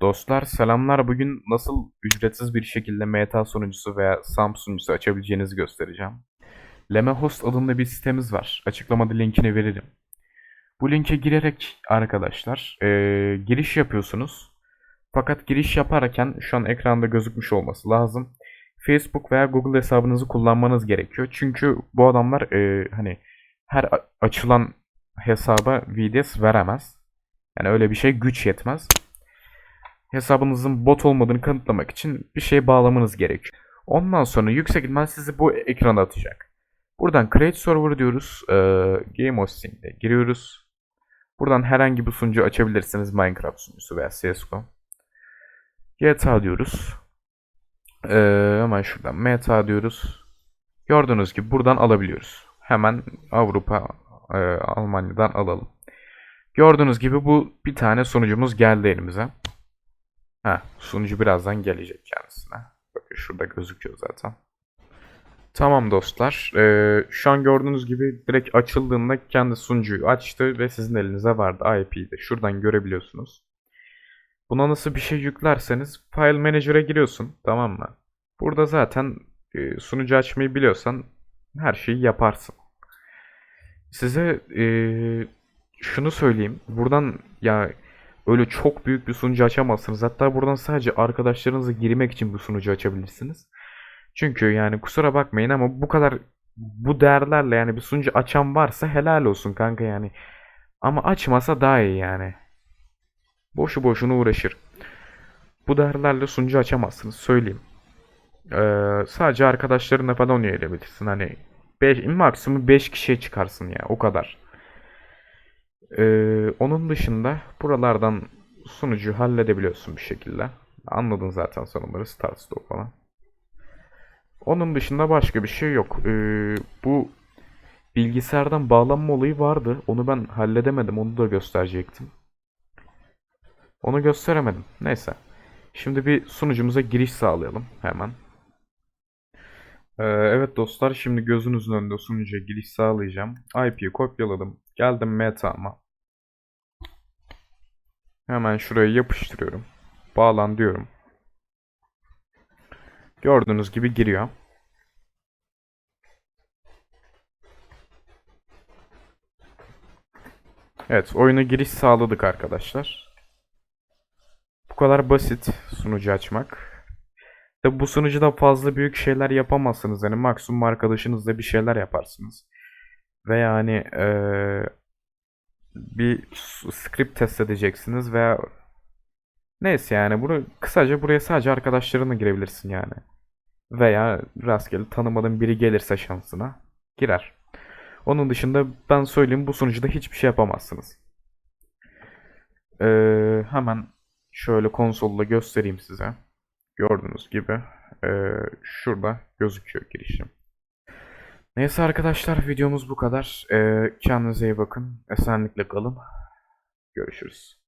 Dostlar selamlar. Bugün nasıl ücretsiz bir şekilde MTA sunucusu veya SAM sunucusu açabileceğinizi göstereceğim. Lemehost adında bir sitemiz var. Açıklamada linkini veririm. Bu linke girerek arkadaşlar eee, giriş yapıyorsunuz. Fakat giriş yaparken şu an ekranda gözükmüş olması lazım. Facebook veya Google hesabınızı kullanmanız gerekiyor. Çünkü bu adamlar eee, hani her açılan hesaba VDS veremez. Yani öyle bir şey güç yetmez hesabınızın bot olmadığını kanıtlamak için bir şey bağlamanız gerekiyor. Ondan sonra yüksek ihtimal sizi bu ekrana atacak. Buradan Create Server diyoruz. Ee, Game Hosting'de giriyoruz. Buradan herhangi bir sunucu açabilirsiniz. Minecraft sunucusu veya CSGO. GTA diyoruz. Ee, hemen şuradan Meta diyoruz. Gördüğünüz gibi buradan alabiliyoruz. Hemen Avrupa, e, Almanya'dan alalım. Gördüğünüz gibi bu bir tane sunucumuz geldi elimize. Ha, sunucu birazdan gelecek kendisine. Bakın şurada gözüküyor zaten. Tamam dostlar. Ee, şu an gördüğünüz gibi direkt açıldığında kendi sunucuyu açtı ve sizin elinize verdi IP'yi de. Şuradan görebiliyorsunuz. Buna nasıl bir şey yüklerseniz File Manager'a giriyorsun. Tamam mı? Burada zaten e, sunucu açmayı biliyorsan her şeyi yaparsın. Size e, şunu söyleyeyim. Buradan ya öyle çok büyük bir sunucu açamazsınız. Hatta buradan sadece arkadaşlarınızla girmek için bu sunucu açabilirsiniz. Çünkü yani kusura bakmayın ama bu kadar bu değerlerle yani bir sunucu açan varsa helal olsun kanka yani. Ama açmasa daha iyi yani. Boşu boşuna uğraşır. Bu değerlerle sunucu açamazsınız söyleyeyim. Ee, sadece arkadaşlarınla falan üyelebilirsin. Hani 5, maksimum 5 kişiye çıkarsın ya o kadar. Ee, onun dışında buralardan sunucu halledebiliyorsun bir şekilde. Anladın zaten sen onları Start Stop falan. Onun dışında başka bir şey yok. Ee, bu bilgisayardan bağlanma olayı vardı. Onu ben halledemedim. Onu da gösterecektim. Onu gösteremedim. Neyse. Şimdi bir sunucumuza giriş sağlayalım hemen. Ee, evet dostlar şimdi gözünüzün önünde sunucuya giriş sağlayacağım. IP'yi kopyaladım. Geldim meta'ma. Hemen şuraya yapıştırıyorum. Bağlan diyorum. Gördüğünüz gibi giriyor. Evet, oyuna giriş sağladık arkadaşlar. Bu kadar basit sunucu açmak. Tabi bu sunucuda fazla büyük şeyler yapamazsınız. Yani maksimum arkadaşınızla bir şeyler yaparsınız. Veya hani eee, bir script test edeceksiniz veya neyse yani bunu kısaca buraya sadece arkadaşlarına girebilirsin yani. Veya rastgele tanımadığın biri gelirse şansına girer. Onun dışında ben söyleyeyim bu sunucuda hiçbir şey yapamazsınız. Eee, hemen şöyle konsolda göstereyim size. Gördüğünüz gibi eee, şurada gözüküyor girişim. Neyse arkadaşlar videomuz bu kadar. Eee kendinize iyi bakın. Esenlikle kalın. Görüşürüz.